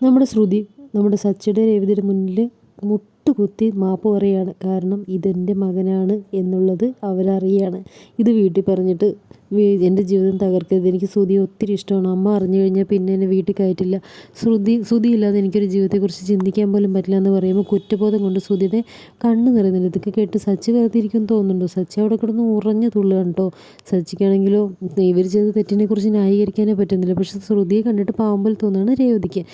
നമ്മുടെ ശ്രുതി നമ്മുടെ സച്ചിയുടെ രേവതിയുടെ മുന്നിൽ മുട്ടുകുത്തി മാപ്പ് പറയുകയാണ് കാരണം ഇതെന്റെ മകനാണ് എന്നുള്ളത് അവരറിയാണ്. ഇത് വീട്ടിൽ പറഞ്ഞിട്ട് എന്റെ ജീവിതം തകർക്കരുത്. എനിക്ക് ശ്രുതിയെ ഒത്തിരി ഇഷ്ടമാണ്. അമ്മ അറിഞ്ഞു കഴിഞ്ഞാൽ പിന്നെ എന്നെ വീട്ടിൽ കയറ്റില്ല. ശ്രുതി ശ്രുതി ഇല്ലാതെ എനിക്കൊരു ജീവിതത്തെക്കുറിച്ച് ചിന്തിക്കാൻ പോലും പറ്റില്ല എന്ന് പറയുമ്പോൾ കുറ്റബോധം കൊണ്ട് ശ്രുതിയുടെ കണ്ണ് നിറയുന്നില്ല. ഇതൊക്കെ കേട്ട് സച്ചി വെറുതെ തോന്നുന്നുണ്ടോ. സച്ചി അവിടെ കിടന്ന് ഉറഞ്ഞു തുള്ളുകയാണ് കേട്ടോ. സച്ചിക്കാണെങ്കിലോ ഇവർ ചെയ്ത തെറ്റിനെക്കുറിച്ച് ന്യായീകരിക്കാനേ പറ്റുന്നില്ല. പക്ഷെ ശ്രുതിയെ കണ്ടിട്ട് പാവം തോന്നുകയാണ് രേവതിക്ക്.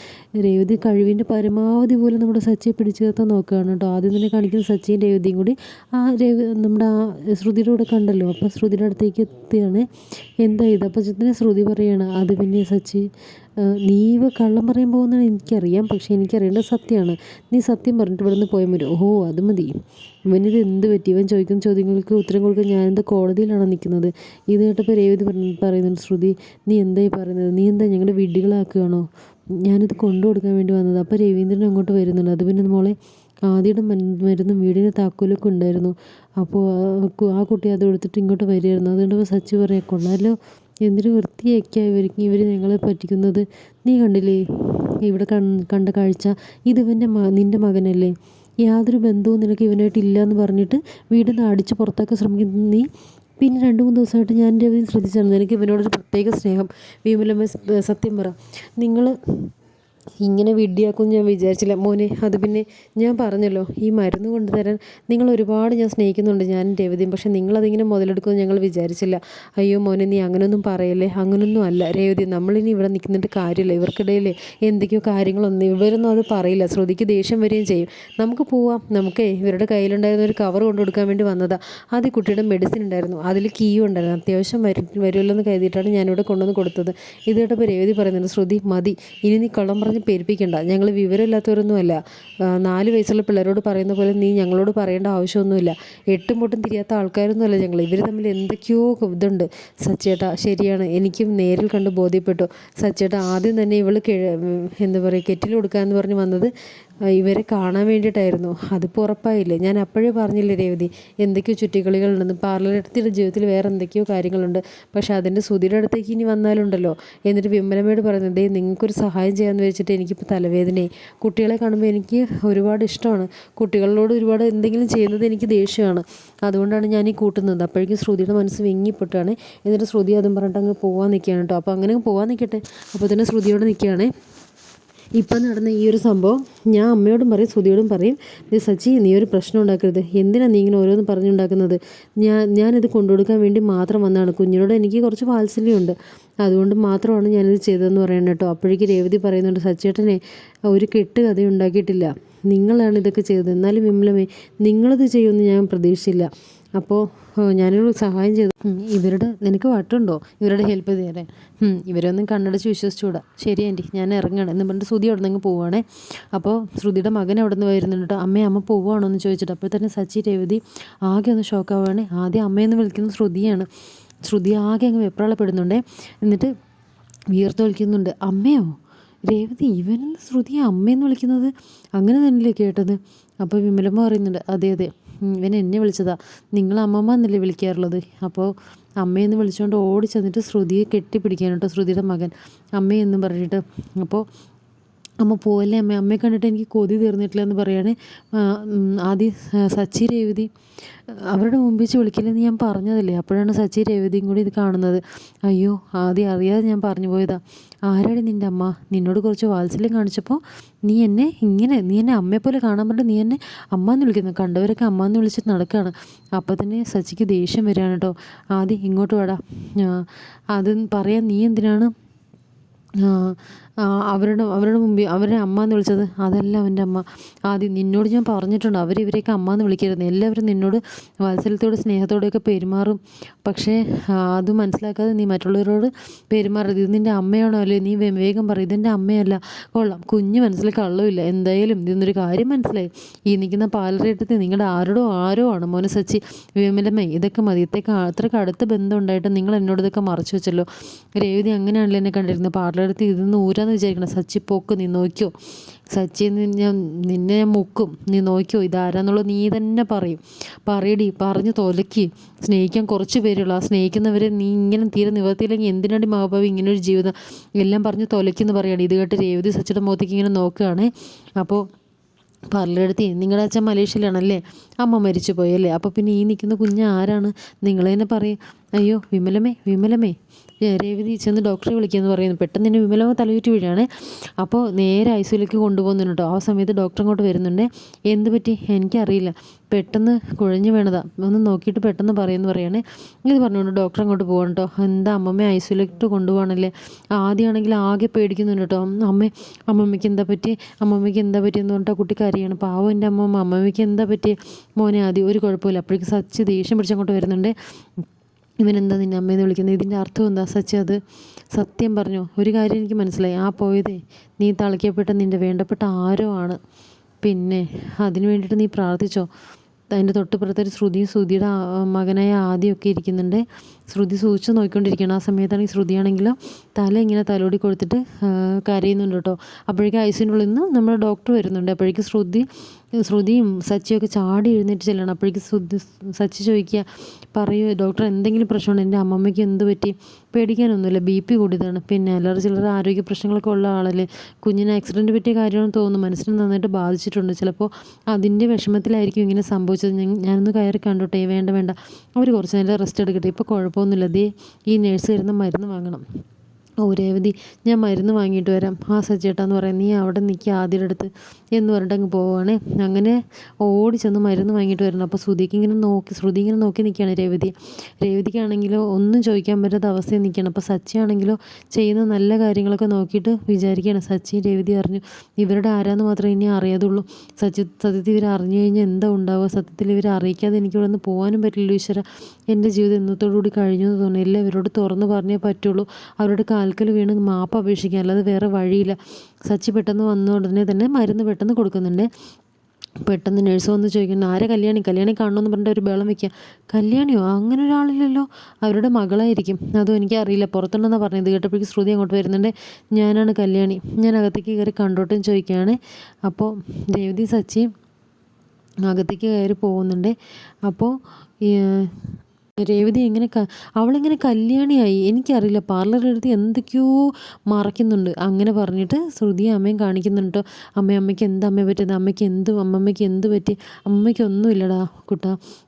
രേവതി കഴിവിന്റെ പരമാവധി പോലെ നമ്മുടെ സച്ചിയെ പിടിച്ചു നിർത്താൻ നോക്കുകയാണ് കേട്ടോ. ആദ്യം തന്നെ കാണിക്കുന്ന സച്ചിയും രേവതിയും കൂടി ആ രേവ നമ്മുടെ ആ ശ്രുതിയുടെ കൂടെ കണ്ടല്ലോ. അപ്പോൾ ശ്രുതിയുടെ അടുത്തേക്ക് എന്താ ഇത്? ശ്രുതി പറയാണ് അത് പിന്നെ സച്ചി നീ ഇവ കള്ളം പറയാൻ പോകുന്നതാണ് എനിക്കറിയാം പക്ഷേ എനിക്കറിയേണ്ടത് സത്യമാണ്. നീ സത്യം പറഞ്ഞിട്ട് ഇവിടെ നിന്ന് പോയാൽ മതി. ഓഹോ അത് മതി. ഇവനിത് എന്ത് പറ്റി? ഇവൻ ചോദിക്കുന്ന ചോദ്യങ്ങൾക്ക് ഉത്തരം കൊടുക്കാൻ ഞാനെന്താ കോടതിയിലാണ് നിൽക്കുന്നത്? ഇത് കേട്ടപ്പോൾ രേവതി പറയുന്നുണ്ട് ശ്രുതി നീ എന്തായി പറയുന്നത്? നീ എന്താ ഞങ്ങളുടെ വിഡ്ഢികളാക്കുകയാണോ? ഞാനിത് കൊണ്ടു കൊടുക്കാൻ വേണ്ടി വന്നത്. അപ്പോൾ രവീന്ദ്രൻ അങ്ങോട്ട് വരുന്നുണ്ട്. അത് പിന്നെ മോളെ ആദ്യയുടെ മരുന്നും വീടിന് താക്കോലൊക്കെ ഉണ്ടായിരുന്നു. അപ്പോൾ ആ കുട്ടി അത് എടുത്തിട്ട് ഇങ്ങോട്ട് വരികയായിരുന്നു. അതുകൊണ്ട് സച്ചി പറയാം കൊള്ളാമല്ലോ എന്തൊരു വൃത്തിയൊക്കെയാണ് ഇവർക്ക് ഇവർ ഞങ്ങളെ പറ്റിക്കുന്നത്. നീ കണ്ടില്ലേ? ഇവിടെ കണ്ട കാഴ്ച. ഇത് ഇവന്റെ നിന്റെ മകനല്ലേ. യാതൊരു ബന്ധവും നിനക്ക് ഇവനായിട്ട് ഇല്ല എന്ന് പറഞ്ഞിട്ട് വീടിൽ നിന്ന് അടിച്ച് പുറത്താക്കാൻ ശ്രമിക്കുന്ന നീ പിന്നെ രണ്ട് മൂന്ന് ദിവസമായിട്ട് ഞാൻ രവി ശ്രദ്ധിച്ചായിരുന്നു എനിക്ക് ഇവനോടൊരു പ്രത്യേക സ്നേഹം. വിമലമ്മ സത്യം പറ. നിങ്ങൾ ഇങ്ങനെ വിഡ്ഢിയാക്കുമെന്ന് ഞാൻ വിചാരിച്ചില്ല. മോനെ അത് പിന്നെ ഞാൻ പറഞ്ഞല്ലോ ഈ മരുന്ന് കൊണ്ടുതരാൻ നിങ്ങൾ ഒരുപാട് ഞാൻ സ്നേഹിക്കുന്നുണ്ട് ഞാൻ രേവതിയും. പക്ഷെ നിങ്ങളതിങ്ങനെ മുതലെടുക്കുമെന്ന് ഞങ്ങൾ വിചാരിച്ചില്ല. അയ്യോ മോനെ നീ അങ്ങനൊന്നും പറയല്ലേ? അങ്ങനൊന്നും അല്ല. രേവതി നമ്മളിനി ഇവിടെ നിൽക്കുന്നിട്ട് കാര്യമില്ല. ഇവർക്കിടയിൽ എന്തൊക്കെയോ കാര്യങ്ങളൊന്നും ഇവരൊന്നും അത് പറയില്ല. ശ്രുതിക്ക് ദേഷ്യം വരികയും ചെയ്യും. നമുക്ക് പോവാം. നമുക്ക് ഇവരുടെ കയ്യിലുണ്ടായിരുന്ന ഒരു കവർ കൊണ്ടു കൊടുക്കാൻ വേണ്ടി വന്നതാ. അത് കുട്ടിയുടെ മെഡിസിൻ ഉണ്ടായിരുന്നു. അതിൽ കീയും ഉണ്ടായിരുന്നു. അത്യാവശ്യം വരും വരുമല്ലോ എന്ന് കരുതിയിട്ടാണ് ഞാനിവിടെ കൊണ്ടുവന്ന് കൊടുത്തത്. ഇത് കേട്ടപ്പോൾ രേവതി പറയുന്നുണ്ട് ശ്രുതി മതി. ഇനി നീ കള്ളം പറഞ്ഞ് പേരിപ്പിക്കണ്ട ഞങ്ങൾ വിവരമില്ലാത്തവരൊന്നുമല്ല. നാല് വയസ്സുള്ള പിള്ളേരോട് പറയുന്ന പോലെ നീ ഞങ്ങളോട് പറയേണ്ട ആവശ്യമൊന്നുമില്ല. എട്ടും പൊട്ടും തിരിയാത്ത ആൾക്കാരൊന്നുമല്ല ഞങ്ങൾ ഇവർ തമ്മിൽ എന്തൊക്കെയോ ഇതുണ്ട്. സച്ചേട്ട ശരിയാണ്. എനിക്കും നേരിൽ കണ്ട് ബോധ്യപ്പെട്ടു. സച്ചേട്ട ആദ്യം തന്നെ ഇവൾ എന്താ പറയുക കെറ്റിൽ എന്ന് പറഞ്ഞ് വന്നത് ഇവരെ കാണാൻ വേണ്ടിയിട്ടായിരുന്നു. അതിപ്പോൾ ഉറപ്പായില്ലേ? ഞാൻ അപ്പോഴേ പറഞ്ഞില്ലേ രേവതി? എന്തൊക്കെയോ ചുറ്റിക്കളികളുണ്ടെന്ന്. പാർലറെടുത്തിന്റെ ജീവിതത്തിൽ വേറെ എന്തൊക്കെയോ കാര്യങ്ങളുണ്ട്. പക്ഷേ അതിന്റെ സുധിയുടെ അടുത്തേക്ക് ഇനി വന്നാലുണ്ടല്ലോ. എന്നിട്ട് വിമലമ്മയോട് പറയുന്നത് നിങ്ങൾക്കൊരു സഹായം ചെയ്യാമെന്ന് വെച്ചിട്ട് എനിക്കിപ്പോൾ തലവേദനയായി. കുട്ടികളെ കാണുമ്പോൾ എനിക്ക് ഒരുപാട് ഇഷ്ടമാണ്. കുട്ടികളോട് ഒരുപാട് എന്തെങ്കിലും ചെയ്യുന്നത് എനിക്ക് ദേഷ്യമാണ്. അതുകൊണ്ടാണ് ഞാൻ ഈ കൂട്ടുന്നത്. അപ്പോഴേക്കും ശ്രുതിയുടെ മനസ്സ് വിങ്ങിപ്പെട്ടാണ്. എന്നിട്ട് ശ്രുതി അതും പറഞ്ഞിട്ട് അങ്ങ് പോകാൻ നിൽക്കുകയാണ് കേട്ടോ. അപ്പോൾ അങ്ങനെ പോകാൻ നിൽക്കട്ടെ അപ്പോൾ തന്നെ ശ്രുതിയോട് നിൽക്കുകയാണേ ഇപ്പം നടന്ന ഈ ഒരു സംഭവം ഞാൻ അമ്മയോടും പറയും സുധിയോടും പറയും സച്ചി നീ ഒരു പ്രശ്നം ഉണ്ടാക്കരുത്. എന്തിനാണ് നീ ഇങ്ങനെ ഓരോന്ന് പറഞ്ഞുണ്ടാക്കുന്നത്? ഞാൻ ഞാനിത് കൊണ്ടുകൊടുക്കാൻ വേണ്ടി മാത്രം വന്നതാണ്. കുഞ്ഞിനോട് എനിക്ക് കുറച്ച് വാത്സല്യമുണ്ട്. അതുകൊണ്ട് മാത്രമാണ് ഞാനിത് ചെയ്തതെന്ന് പറയുന്നത് കേട്ടോ. അപ്പോഴേക്ക് രേവതി പറയുന്നുണ്ട് സച്ചേട്ടനെ ഒരു കെട്ട് കഥ ഉണ്ടാക്കിയിട്ടില്ല നിങ്ങളാണ് ഇതൊക്കെ ചെയ്തത്. എന്നാലും വിമലമേ നിങ്ങളിത് ചെയ്യുമെന്ന് ഞാൻ പ്രതീക്ഷിച്ചില്ല. അപ്പോൾ ഞാനൊരു സഹായം ചെയ്തു. ഇവരുടെ നിനക്ക് വട്ടുണ്ടോ? ഇവരുടെ ഹെൽപ്പ് തരാൻ ഇവരൊന്നും കണ്ണടച്ച് വിശ്വസിച്ചുകൂടാ. ശരി ആന്റി ഞാൻ ഇറങ്ങണം. എന്ന് പറഞ്ഞിട്ട് ശ്രുതി അവിടെ നിന്ന് പോവുകയാണേ അപ്പോൾ ശ്രുതിയുടെ മകൻ അവിടെ നിന്ന് വരുന്നുണ്ട്. കേട്ടോ അമ്മ അമ്മ പോവുകയാണോ എന്ന് ചോദിച്ചിട്ട്. അപ്പോൾ തന്നെ സച്ചി രേവതി ആകെ ഒന്ന് ഷോക്കാവുകയാണ് ആദ്യം അമ്മയെന്ന് വിളിക്കുന്ന ശ്രുതിയാണ്. ശ്രുതി ആകെ അങ്ങ് വെപ്രാളപ്പെടുന്നുണ്ടേ. എന്നിട്ട് വിയർത്തൊളിക്കുന്നുണ്ട് അമ്മയോ? രേവതി ഇവനെന്ന് ശ്രുതി അമ്മയെന്ന് വിളിക്കുന്നത് അങ്ങനെ തന്നെയല്ലേ കേട്ടത്? അപ്പോൾ വിമലമ്മ പറയുന്നുണ്ട് അതെ അതെ. ഇവൻ എന്നെ വിളിച്ചതാ. നിങ്ങൾ അമ്മമ്മ എന്നല്ലേ വിളിക്കാറുള്ളത്? അപ്പോൾ അമ്മയെന്ന് വിളിച്ചുകൊണ്ട് ഓടി ചെന്നിട്ട് ശ്രുതിയെ കെട്ടിപ്പിടിക്കാൻ കേട്ടോ ശ്രുതിയുടെ മകൻ. അമ്മയെന്നും പറഞ്ഞിട്ട്. അപ്പോൾ അമ്മ പോവല്ലേ? അമ്മ അമ്മയെ കണ്ടിട്ട് എനിക്ക് കൊതി തീർന്നിട്ടില്ല എന്ന് പറയാണ്. ആദ്യം സച്ചി രേവതി അവരുടെ മുമ്പിൽ വെച്ച് വിളിക്കില്ലെന്ന് ഞാൻ പറഞ്ഞതല്ലേ? അപ്പോഴാണ് സച്ചി രേവതിയും കൂടി ഇത് കാണുന്നത്. അയ്യോ ആദ്യം അറിയാതെ ഞാൻ പറഞ്ഞു പോയതാ. ആരാടി നിന്റെ അമ്മ? നിന്നോട് കുറച്ച് വാത്സല്യം കാണിച്ചപ്പോൾ നീ എന്നെ ഇങ്ങനെ നീ എന്നെ അമ്മയെപ്പോലെ കാണാൻ പറഞ്ഞു നീ എന്നെ അമ്മ എന്ന് വിളിക്കുന്നു. കണ്ടവരൊക്കെ അമ്മ എന്ന് വിളിച്ചിട്ട് നടക്കുകയാണ് അപ്പോൾ തന്നെ സച്ചിക്ക് ദേഷ്യം വരികയാണ് കേട്ടോ. ആദ്യം ഇങ്ങോട്ട് വാടാ. അത് പറയാൻ നീ എന്തിനാണ്? അവരുടെ അവരുടെ മുമ്പിൽ അവരുടെ അമ്മ എന്ന് വിളിച്ചത്. അതല്ല അവന്റെ അമ്മ. ആദ്യം നിന്നോട് ഞാൻ പറഞ്ഞിട്ടുണ്ട്. അവർ ഇവരെയൊക്കെ അമ്മ എന്ന് വിളിക്കരുത്. എല്ലാവരും നിന്നോട് വാത്സല്യത്തോടെ സ്നേഹത്തോടെയൊക്കെ പെരുമാറും. പക്ഷേ അത് മനസ്സിലാക്കാതെ നീ മറ്റുള്ളവരോട് പെരുമാറരുത്. ഇത് നിന്റെ അമ്മയാണോ? അല്ലേ? നീ വേഗം പറയും. ഇതെന്റെ അമ്മയല്ല. കൊള്ളാം. കുഞ്ഞ് മനസ്സിൽ കള്ളമില്ല. എന്തായാലും ഇതിന്നൊരു കാര്യം മനസ്സിലായി. ഈ നിൽക്കുന്ന പാലരേട്ടത്തിൽ നിങ്ങളുടെ ആരോടോ ആരോ ആണ് മോനെ സച്ചി. വിമലമ്മേ ഇതൊക്കെ മതി. ഇത്തേക്ക് അത്രയ്ക്ക് അടുത്ത ബന്ധം ഉണ്ടായിട്ട് നിങ്ങൾ എന്നോട് ഇതൊക്കെ മറച്ചു വെച്ചല്ലോ. രേവതി അങ്ങനെയാണല്ലോ എന്നെ കണ്ടിരുന്നത്. പാർലറത്തിൽ ഇതിൽ നിന്ന് ഊരാൻ തോറ്റാന്ന് വിചാരിക്കണം സച്ചി പോക്ക് നീ നോക്കിയോ? സച്ചി ഞാൻ നിന്നെ ഞാൻ മുക്കും. നീ നോക്കിയോ? ഇതാരാന്നുള്ളത് നീ തന്നെ പറയും. പറയടി പറഞ്ഞ് തൊലക്കി. സ്നേഹിക്കാൻ കുറച്ച് പേരുള്ളൂ. ആ സ്നേഹിക്കുന്നവരെ നീ ഇങ്ങനെ തീരെ നിവർത്തിയില്ലെങ്കിൽ എന്തിനാണ് മഹാഭാവി ഇങ്ങനെ ഒരു ജീവിതം? എല്ലാം പറഞ്ഞ് തൊലക്കിയെന്ന് പറയുകയാണ് ഇത് കേട്ട് രേവതി സച്ചിയുടെ മുഖത്തേക്ക് ഇങ്ങനെ നോക്കുകയാണ്. അപ്പോൾ പറഞ്ഞെടുത്തി നിങ്ങളുടെ അച്ഛൻ മലേഷ്യയിലാണല്ലേ? അമ്മ മരിച്ചു പോയല്ലേ അപ്പോൾ പിന്നെ ഈ നിൽക്കുന്ന കുഞ്ഞ് ആരാണ്? നിങ്ങൾ തന്നെ പറയും. അയ്യോ വിമലമേ വിമലമേ. രേവതി ചെന്ന് ഡോക്ടറെ വിളിക്കുകയെന്ന് പറയുന്നു. പെട്ടെന്ന് തന്നെ വിമല തലയുറ്റി വീഴാണ്. അപ്പോൾ നേരെ ഐസിയിലേക്ക് കൊണ്ടുപോകുന്നുണ്ട് കേട്ടോ. ആ സമയത്ത് ഡോക്ടർ അങ്ങോട്ട് വരുന്നുണ്ട്. എന്ത് പറ്റി? എനിക്കറിയില്ല. പെട്ടെന്ന് കുഴഞ്ഞു വീണതാ. ഒന്ന് നോക്കിയിട്ട് പെട്ടെന്ന് പറയുമെന്ന് പറയാണ്. ഇത് പറഞ്ഞുകൊണ്ട് ഡോക്ടർ അങ്ങോട്ട് പോകണം കേട്ടോ. എന്താ അമ്മമ്മ ഐസിയിലേക്ക് കൊണ്ടുപോകണല്ലേ ആദ്യമാണെങ്കിൽ ആകെ പേടിക്കുന്നുണ്ട് കേട്ടോ. അമ്മ അമ്മമ്മയ്ക്ക് എന്താ പറ്റി? അമ്മമ്മയ്ക്ക് എന്താ പറ്റിയെന്ന് പറഞ്ഞിട്ട് കുട്ടി പാവം എന്റെ അമ്മമ്മ അമ്മമ്മയ്ക്ക് എന്താ പറ്റി? മോനെ ആദ്യം ഒരു കുഴപ്പമില്ല. അപ്പോഴേക്ക് സച്ച് ദേഷ്യം പിടിച്ചങ്ങോട്ട് വരുന്നുണ്ട്. ഇവനെന്താ നിന്നെ അമ്മയെന്ന് വിളിക്കുന്നത്? ഇതിന്റെ അർത്ഥം എന്താ? സച്ചി അത് സത്യം പറഞ്ഞു? ഒരു കാര്യം എനിക്ക് മനസ്സിലായി. ആ പോയതേ നീ തളിക്കപ്പെട്ട നിന്റെ വേണ്ടപ്പെട്ട ആരോ ആണ്. പിന്നെ അതിന് വേണ്ടിയിട്ട് നീ പ്രാർത്ഥിച്ചോ? അതിന്റെ തൊട്ടുപുറത്തൊരു ശ്രുതിയും ശ്രുതിയുടെ മകനായ ആദ്യമൊക്കെ ഇരിക്കുന്നുണ്ട്. ശ്രുതി സൂക്ഷിച്ച് നോക്കിക്കൊണ്ടിരിക്കുകയാണ് ആ സമയത്താണ് സമയത്താണെങ്കിൽ ശ്രുതിയാണെങ്കിൽ തല ഇങ്ങനെ തലോടി കൊടുത്തിട്ട് കരയുന്നുണ്ട് കേട്ടോ. അപ്പോഴേക്കും ഐസിന്റെ ഉള്ളിൽ നിന്ന് നമ്മുടെ ഡോക്ടർ വരുന്നുണ്ട്. അപ്പോഴേക്കും ശ്രുതി ശ്രുതിയും സച്ചിയൊക്കെ ചാടി എഴുന്നേറ്റ് ചെല്ലണം. അപ്പോഴേക്കും ശ്രുതി സച്ചി ചോദിക്കുക പറയൂ ഡോക്ടർ എന്തെങ്കിലും പ്രശ്നമുണ്ട്? എന്റെ അമ്മമ്മയ്ക്ക് എന്ത് പറ്റി? പേടിക്കാനൊന്നുമില്ല. ബി പി കൂടിയതാണ്. പിന്നെ അല്ലറ ചിലർ ആരോഗ്യ പ്രശ്നങ്ങളൊക്കെ ഉള്ള ആളല്ലേ. കുഞ്ഞിന് ആക്സിഡന്റ് പറ്റിയ കാര്യമാണെന്ന് തോന്നുന്നു. മനസ്സിന് നന്നായിട്ട് ബാധിച്ചിട്ടുണ്ട്. ചിലപ്പോൾ അതിന്റെ വിഷമത്തിലായിരിക്കും ഇങ്ങനെ സംഭവിച്ചത്. ഞാനൊന്ന് കയറി കണ്ടോട്ടെ. വേണ്ട വേണ്ട. അവർ കുറച്ച് നേരം റെസ്റ്റ് എടുക്കട്ടെ. ഇപ്പോൾ കുഴപ്പമൊന്നുമില്ല ദേ ഈ നേഴ്സ് വരുന്ന മരുന്ന് വാങ്ങണം. ഓ രേവതി ഞാൻ മരുന്ന് വാങ്ങിയിട്ട് വരാം. ആ സജ്ജേട്ടാന്ന് പറയാം നീ അവിടെ നിൽക്കുക ആദ്യയുടെ അടുത്ത് എന്ന് പറഞ്ഞിട്ട് അങ്ങ് പോവുകയാണ് അങ്ങനെ ഓടി ചെന്ന് മരുന്ന് വാങ്ങിയിട്ട് വരുന്നു. അപ്പോൾ ശ്രുതിക്ക് ഇങ്ങനെ നോക്കി ശ്രുതി ഇങ്ങനെ നോക്കി നിൽക്കുകയാണ് രേവതി. രേവതിക്കാണെങ്കിലോ ഒന്നും ചോദിക്കാൻ പറ്റാത്ത അവസ്ഥയിൽ നിൽക്കുകയാണ്. അപ്പോൾ സച്ചി ആണെങ്കിലോ ചെയ്യുന്ന നല്ല കാര്യങ്ങളൊക്കെ നോക്കിയിട്ട് വിചാരിക്കുകയാണ്. സച്ചി രേവതി അറിഞ്ഞു ഇവരുടെ ആരാന്ന് മാത്രമേ ഇനി അറിയാതുള്ളൂ. സച്ചി സത്യത്തിൽ ഇവർ അറിഞ്ഞു കഴിഞ്ഞാൽ എന്താ ഉണ്ടാവുക? സത്യത്തിൽ ഇവർ അറിയിക്കാതെ എനിക്ക് ഇവിടെ നിന്ന് പോകാനും പറ്റില്ല ഈശ്വര. എന്റെ ജീവിതം ഇന്നത്തോടുകൂടി കഴിഞ്ഞു എന്ന് തോന്നുന്നു. എല്ലാം ഇവരോട് തുറന്ന് പറഞ്ഞേ പറ്റുള്ളൂ. അവരുടെ കാൽക്കൽ വീണ് മാപ്പ് അപേക്ഷിക്കുക അല്ലാതെ വേറെ വഴിയില്ല. സച്ചി പെട്ടെന്ന് വന്ന ഉടനെ തന്നെ മരുന്ന് പെട്ടെന്ന് കൊടുക്കുന്നുണ്ട്. പെട്ടെന്ന് നേഴ്സ് വന്ന് ചോദിക്കുന്നു ആരെ കല്യാണി? കല്യാണി കാണണമെന്ന് പറഞ്ഞിട്ട് ഒരു ബേളം വെക്കുക കല്യാണിയോ? അങ്ങനെ ഒരാളില്ലല്ലോ. അവരുടെ മകളായിരിക്കും. അതും എനിക്ക് അറിയില്ല പുറത്തുണ്ടെന്നാണ് പറഞ്ഞത്. കേട്ടപ്പോഴേക്കും ശ്രുതി അങ്ങോട്ട് വരുന്നുണ്ട്. ഞാനാണ് കല്യാണി. ഞാൻ അകത്തേക്ക് കയറി കണ്ടോട്ടെന്ന് ചോദിക്കുകയാണ്. അപ്പോൾ രേവതി സച്ചി അകത്തേക്ക് കയറി പോകുന്നുണ്ട്. അപ്പോൾ രേവതി എങ്ങനെ അവളെങ്ങനെ കല്യാണിയായി. എനിക്കറിയില്ല പാർലറെടുത്ത് എന്തൊക്കെയോ മറയ്ക്കുന്നുണ്ട്. അങ്ങനെ പറഞ്ഞിട്ട് ശ്രുതി അമ്മയും കാണിക്കുന്നുണ്ട് കേട്ടോ അമ്മ അമ്മയ്ക്ക് എന്താ അമ്മയെ പറ്റിയത്? അമ്മയ്ക്ക് എന്ത് അമ്മമ്മയ്ക്ക് എന്ത് പറ്റി? അമ്മയ്ക്ക് ഒന്നുമില്ലടാ കുട്ട.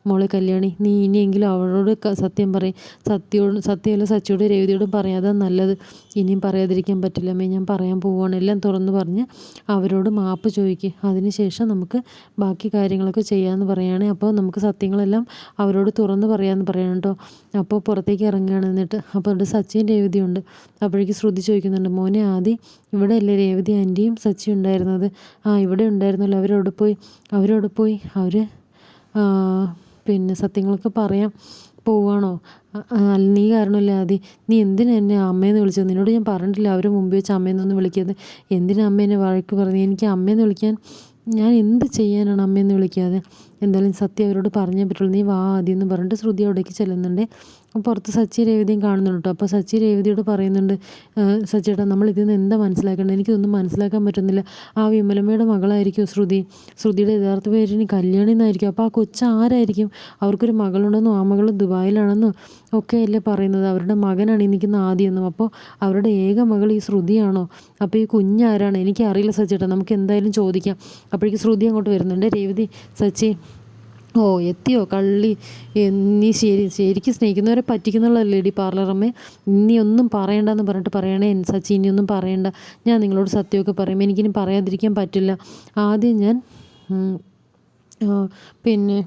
മോളെ കല്യാണി നീ ഇനിയെങ്കിലും അവളോട് സത്യം പറയും. സത്യോടും സത്യമല്ല സച്ചിയോടും രേവതിയോടും പറയാതെ നല്ലത്. ഇനിയും പറയാതിരിക്കാൻ പറ്റില്ല അമ്മേ. ഞാൻ പറയാൻ പോവുകയാണ് എല്ലാം തുറന്നു പറഞ്ഞ് അവരോട് മാപ്പ് ചോദിക്കുക അതിനുശേഷം നമുക്ക് ബാക്കി കാര്യങ്ങളൊക്കെ ചെയ്യാമെന്ന് പറയുകയാണെങ്കിൽ അപ്പോൾ നമുക്ക് സത്യങ്ങളെല്ലാം അവരോട് തുറന്ന് പറയാമെന്ന് പറയണം കേട്ടോ അപ്പോൾ പുറത്തേക്ക് ഇറങ്ങുകയാണ് എന്നിട്ട് അപ്പോൾ അവിടെ സച്ചിൻ രേവതി ഉണ്ട്. അപ്പോഴേക്ക് ശ്രുതി ചോദിക്കുന്നുണ്ട് മോനെ ആദ്യം ഇവിടെ അല്ലേ രേവതി ആന്റിയും സച്ചി ഉണ്ടായിരുന്നത്? ആ ഇവിടെ ഉണ്ടായിരുന്നല്ലോ അവരോട് പോയി അവരോട് പോയി അവർ പിന്നെ സത്യങ്ങളൊക്കെ പറയാം പോവാണോ അല്ല നീ കാരണമല്ല ആദി നീ എന്തിനാ എന്നെ അമ്മയെന്ന് വിളിച്ചത്? നിന്നോട് ഞാൻ പറഞ്ഞിട്ടില്ല അവരെ മുമ്പ് വെച്ച് അമ്മയെന്നൊന്നും വിളിക്കരുത്. എന്തിനാ അമ്മേനെ വഴക്ക് പറഞ്ഞു എനിക്ക് അമ്മയെന്ന് വിളിക്കാൻ ഞാൻ എന്ത് ചെയ്യാനാണ് അമ്മയെന്ന് വിളിക്കാതെ? എന്തായാലും സത്യ അവരോട് പറഞ്ഞേ പറ്റുള്ളൂ. നീ വാ ആദ്യം എന്ന് പറഞ്ഞിട്ട് ശ്രുതി അവിടേക്ക് ചെല്ലുന്നുണ്ട്. പുറത്ത് സച്ചി രേവതിയും കാണുന്നുണ്ട് കേട്ടോ അപ്പോൾ സച്ചി രേവതിയോട് പറയുന്നുണ്ട് സച്ചിയേട്ടാ നമ്മൾ ഇതിൽ നിന്ന് എന്താ മനസ്സിലാക്കേണ്ടത്? എനിക്കൊന്നും മനസ്സിലാക്കാൻ പറ്റുന്നില്ല. ആ വിമലമ്മയുടെ മകളായിരിക്കും ശ്രുതി? ശ്രുതിയുടെ യഥാർത്ഥ പേര് ഇനി കല്യാണി എന്നായിരിക്കും? അപ്പോൾ ആ കൊച്ച് ആരായിരിക്കും? അവർക്കൊരു മകളുണ്ടെന്നും? ആ മകൾ ദുബായിലാണെന്നും? ഒക്കെ അല്ലേ പറയുന്നത്. അവരുടെ മകനാണ് ഈ നിൽക്കുന്ന ആദ്യമെന്നും അപ്പോൾ അവരുടെ ഏക മകൾ ഈ ശ്രുതിയാണോ? അപ്പോൾ ഈ കുഞ്ഞാരാണ്? എനിക്കറിയില്ല സച്ചിയേട്ടാ നമുക്ക് എന്തായാലും ചോദിക്കാം. അപ്പോഴേക്ക് ശ്രുതി അങ്ങോട്ട് വരുന്നുണ്ട്. രേവതി സച്ചി ഓ എത്തിയോ? കള്ളി. നീ ശരി ശരിക്കും സ്നേഹിക്കുന്നവരെ പറ്റിക്കുന്നുള്ള ലേഡി പാർലറമ്മേ നീ ഒന്നും പറയണ്ടെന്ന് പറഞ്ഞിട്ട് പറയണേ സച്ചി ഇനി ഒന്നും പറയണ്ട. ഞാൻ നിങ്ങളോട് സത്യമൊക്കെ പറയും. എനിക്കിനി പറയാതിരിക്കാൻ പറ്റില്ല. ആദ്യം ഞാൻ പിന്നെ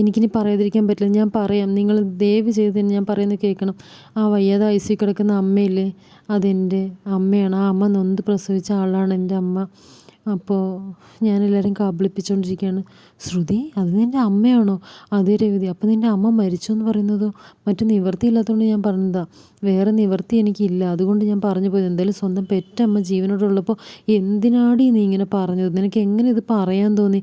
എനിക്കിനി പറയാതിരിക്കാൻ പറ്റില്ല. ഞാൻ പറയാം. നിങ്ങൾ ദയവ് ചെയ്ത് ഞാൻ പറയുന്നത് കേൾക്കണം. ആ വയ്യാതെ ഐ സി കിടക്കുന്ന അമ്മയില്ലേ? അതെന്റെ അമ്മയാണ്. ആ അമ്മ നൊന്ത് പ്രസവിച്ച ആളാണ് എന്റെ അമ്മ. അപ്പോൾ ഞാൻ എല്ലാവരെയും കബളിപ്പിച്ചുകൊണ്ടിരിക്കുകയാണ് ശ്രുതി അത് നിന്റെ അമ്മയാണോ? അതേ രേവതി അപ്പോൾ നിന്റെ അമ്മ മരിച്ചു എന്ന് പറയുന്നതോ? മറ്റു നിവൃത്തിയില്ലാത്തതുകൊണ്ട് ഞാൻ പറഞ്ഞതാ. വേറെ നിവൃത്തി എനിക്കില്ല. അതുകൊണ്ട് ഞാൻ പറഞ്ഞു പോയത് എന്തായാലും സ്വന്തം പെറ്റമ്മ ജീവനോടുള്ളപ്പോൾ എന്തിനാടി നീ ഇങ്ങനെ പറഞ്ഞത്? നിനക്ക് എങ്ങനെ ഇത് പറയാൻ തോന്നി?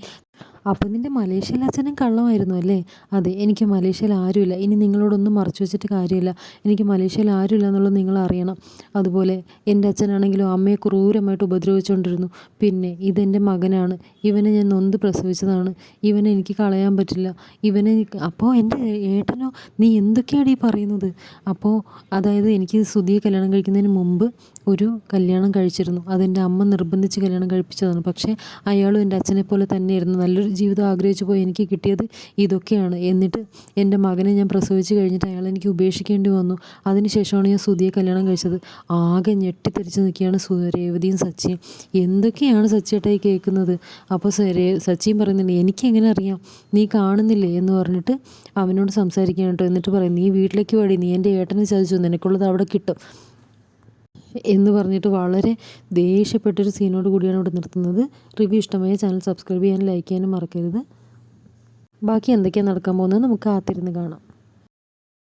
അപ്പം നിന്റെ മലേഷ്യയിലെ അച്ഛനും കള്ളമായിരുന്നു അല്ലേ? അതെ എനിക്ക് മലേഷ്യയിൽ ആരുമില്ല. ഇനി നിങ്ങളോടൊന്നും മറച്ചു വെച്ചിട്ട് കാര്യമില്ല. എനിക്ക് മലേഷ്യയിൽ ആരുമില്ല എന്നുള്ളത് നിങ്ങൾ അറിയണം. അതുപോലെ എന്റെ അച്ഛനാണെങ്കിലും അമ്മയെ ക്രൂരമായിട്ട് ഉപദ്രവിച്ചുകൊണ്ടിരുന്നു. പിന്നെ ഇതെന്റെ മകനാണ്. ഇവനെ ഞാൻ നൊന്ത് പ്രസവിച്ചതാണ്. ഇവനെ എനിക്ക് കളയാൻ പറ്റില്ല. ഇവനെ അപ്പോൾ എന്റെ ഏട്ടനോ നീ എന്തൊക്കെയാണ് ഈ പറയുന്നത്? അപ്പോൾ അതായത് എനിക്ക് സുധിയെ കല്യാണം കഴിക്കുന്നതിന് മുമ്പ് ഒരു കല്യാണം കഴിച്ചിരുന്നു. അതെന്റെ അമ്മ നിർബന്ധിച്ച് കല്യാണം കഴിപ്പിച്ചതാണ്. പക്ഷേ അയാളും എന്റെ അച്ഛനെ പോലെ തന്നെയായിരുന്നു. നല്ലൊരു ജീവിതം ആഗ്രഹിച്ചു പോയി എനിക്ക് കിട്ടിയത് ഇതൊക്കെയാണ്. എന്നിട്ട് എന്റെ മകനെ ഞാൻ പ്രസവിച്ച് കഴിഞ്ഞിട്ട് അയാൾ എനിക്ക് ഉപേക്ഷിക്കേണ്ടി വന്നു. അതിനുശേഷമാണ് ഞാൻ സുധിയെ കല്യാണം കഴിച്ചത്. ആകെ ഞെട്ടിത്തെറിച്ച് നിൽക്കുകയാണ് രേവതിയും സച്ചിയും. എന്തൊക്കെയാണ് സച്ചിയേട്ടായി കേൾക്കുന്നത്? അപ്പോൾ സച്ചിയും പറയുന്നുണ്ട് എനിക്കെങ്ങനെ അറിയാം? നീ കാണുന്നില്ലേ? എന്ന് പറഞ്ഞിട്ട് അവനോട് സംസാരിക്കാൻ കേട്ടോ. എന്നിട്ട് പറയും നീ വീട്ടിലേക്ക് വേടി. നീ എന്റെ ഏട്ടനെ ചതിച്ചു. നിനക്കുള്ളത് അവിടെ കിട്ടും. എന്ന് പറഞ്ഞിട്ട് വളരെ ദേഷ്യപ്പെട്ടൊരു സീനോട് കൂടിയാണ് ഇവിടെ നിർത്തുന്നത്. റിവ്യൂ ഇഷ്ടമായ ചാനൽ സബ്സ്ക്രൈബ് ചെയ്യാനും ലൈക്ക് ചെയ്യാനും മറക്കരുത്. ബാക്കി എന്തൊക്കെയാണ് നടക്കാൻ പോകുന്നത് നമുക്ക് കാത്തിരുന്ന് കാണാം.